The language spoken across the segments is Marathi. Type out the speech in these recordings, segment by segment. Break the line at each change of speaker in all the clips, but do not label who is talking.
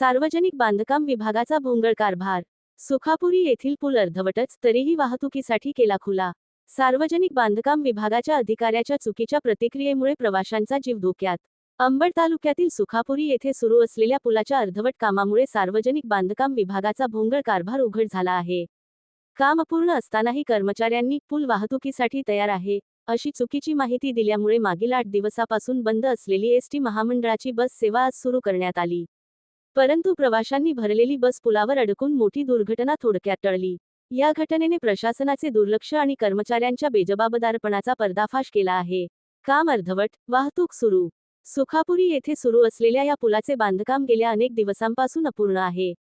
सार्वजनिक बांधकाम विभागाचा भोंगळ कारभार. सुखापुरी येथील पूल अर्धवटच तरीही वाहतुकीसाठी केला खुला. सार्वजनिक बांधकाम विभागाच्या अधिकाऱ्याच्या चुकीच्या प्रतिक्रियेमुळे प्रवाशांचा जीव धोक्यात. अंबड तालुक्यातील सुखापुरी येथे सुरू असलेल्या पुलाच्या अर्धवट कामामुळे सार्वजनिक बांधकाम विभागाचा भोंगळ कारभार उघड झाला आहे. काम अपूर्ण असतानाही कर्मचाऱ्यांनी पूल वाहतुकीसाठी तयार आहे अशी चुकीची माहिती दिल्यामुळे मागील आठ दिवसापासून बंद असलेली एसटी महामंडळाची बस सेवा आज सुरू करण्यात आली. परंतु प्रवाशांनी भरलेली बस पुलावर अडकून मोठी दुर्घटना थोडक्यात टळली. या घटनेने प्रशासनाचे दुर्लक्ष आणि कर्मचाऱ्यांच्या बेजबाबदारपणाचा पर्दाफाश केला आहे. काम अर्धवट वाहतूक सुरू. सुखापुरी येथे सुरू असलेल्या या पुलाचे बांधकाम गेल्या अनेक दिवसांपासून अपूर्ण आहे.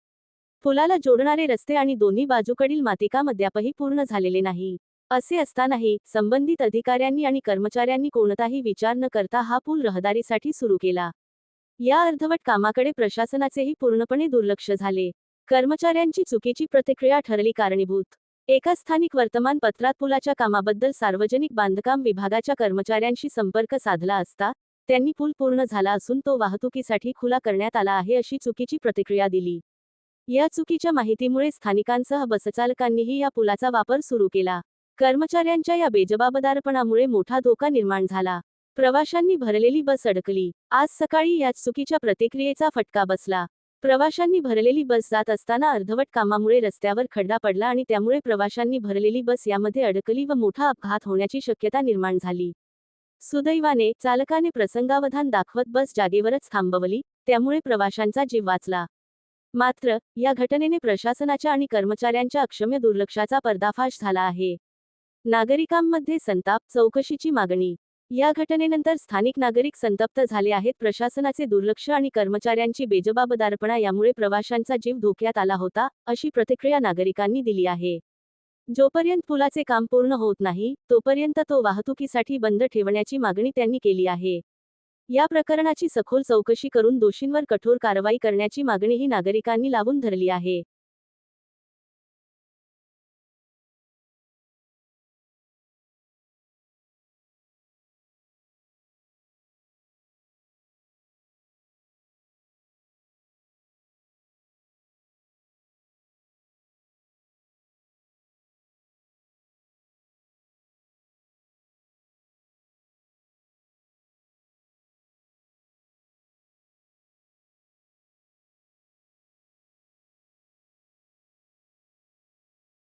पुलाला जोडणारे रस्ते आणि दोन्ही बाजूकडील मातिकाम अद्यापही पूर्ण झालेले नाही. असे असतानाही संबंधित अधिकाऱ्यांनी आणि कर्मचाऱ्यांनी कोणताही विचार न करता हा पूल रहदारीसाठी सुरू केला. या अर्धवट कामाकडे प्रशासनाचेही पूर्णपणे दुर्लक्ष झाले. कर्मचाऱ्यांची चुकीची प्रतिक्रिया ठरली कारणीभूत. एका स्थानिक वर्तमानपत्रात पुलाच्या कामाबद्दल सार्वजनिक बांधकाम विभागाच्या कर्मचाऱ्यांशी संपर्क साधला असता त्यांनी पूल पूर्ण झाला असून तो वाहतुकीसाठी खुला करण्यात आला आहे अशी चुकीची प्रतिक्रिया दिली. या चुकीच्या माहितीमुळे स्थानिकांसह बसचालकांनीही या पुलाचा वापर सुरू केला. कर्मचाऱ्यांच्या या बेजबाबदारपणामुळे मोठा धोका निर्माण झाला. प्रवाशांनी भरलेली बस अडकली. आज सकाळी याच चुकीच्या प्रतिक्रियेचा फटका बसला. प्रवाशांनी भरलेली बस जात असताना अर्धवट कामामुळे रस्त्यावर खड्डा पडला आणि त्यामुळे प्रवाशांनी भरलेली बस यामध्ये अडकली व मोठा अपघात होण्याची शक्यता निर्माण झाली. सुदैवाने चालकाने प्रसंगावधान दाखवत बस जागेवरच थांबवली त्यामुळे प्रवाशांचा जीव वाचला. मात्र या घटनेने प्रशासनाच्या आणि कर्मचाऱ्यांच्या अक्षम्य दुर्लक्षाचा पर्दाफाश झाला आहे. नागरिकांमध्ये संताप चौकशीची मागणी या घटनेनंतर स्थानिक नागरिक संतप्त झाले आहेत. प्रशासनाचे दुर्लक्ष आणि कर्मचाऱ्यांची बेजबाबदारपणा यामुळे प्रवाशांचा जीव धोक्यात आला होता अशी प्रतिक्रिया नागरिकांनी दिली आहे. जोपर्यंत पुलाचे काम पूर्ण होत नाही तोपर्यंत तो वाहतुकीसाठी बंद ठेवण्याची मागणी त्यांनी केली आहे. या प्रकरणाची सखोल चौकशी करून दोषींवर कठोर कारवाई करण्याची मागणीही नागरिकांनी लावून धरली आहे.